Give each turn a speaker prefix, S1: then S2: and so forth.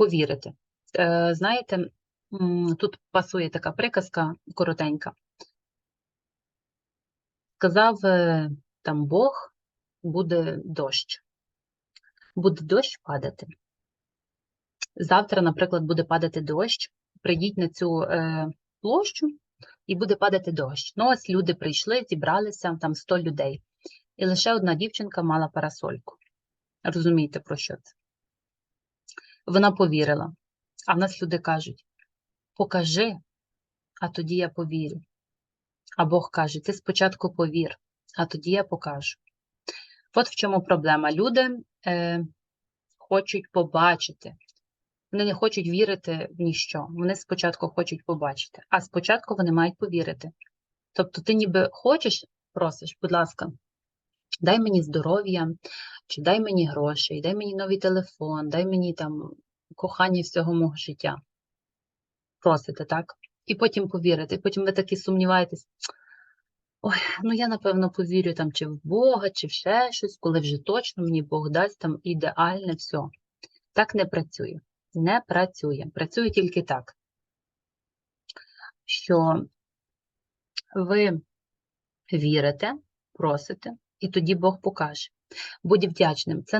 S1: повірити. Е, Знаєте, тут пасує така приказка коротенька. Сказав е, там Бог, буде дощ. Буде дощ падати. Завтра, наприклад, буде падати дощ. Прийдіть на цю е, площу і буде падати дощ. Ну, ось люди прийшли, зібралися, там 100 людей. І лише одна дівчинка мала парасольку. Розумієте, про що це? Вона повірила. А в нас люди кажуть: покажи, а тоді я повірю. А Бог каже: ти спочатку повір, а тоді я покажу. От в чому проблема. Люди е, хочуть побачити. Вони не хочуть вірити в ніщо. Вони спочатку хочуть побачити, а спочатку вони мають повірити. Тобто, ти ніби хочеш, просиш, будь ласка, дай мені здоров'я, чи дай мені грошей, дай мені новий телефон, дай мені там кохання всього мого життя. Просите, так? І потім повірите. І потім ви такі сумніваєтесь. Ой, ну я напевно повірю там чи в Бога, чи в ще щось, коли вже точно мені Бог дасть там ідеальне все. Так не працює. Не працює. Працює тільки так, що ви вірите, просите, і тоді Бог покаже. Будь вдячним. Це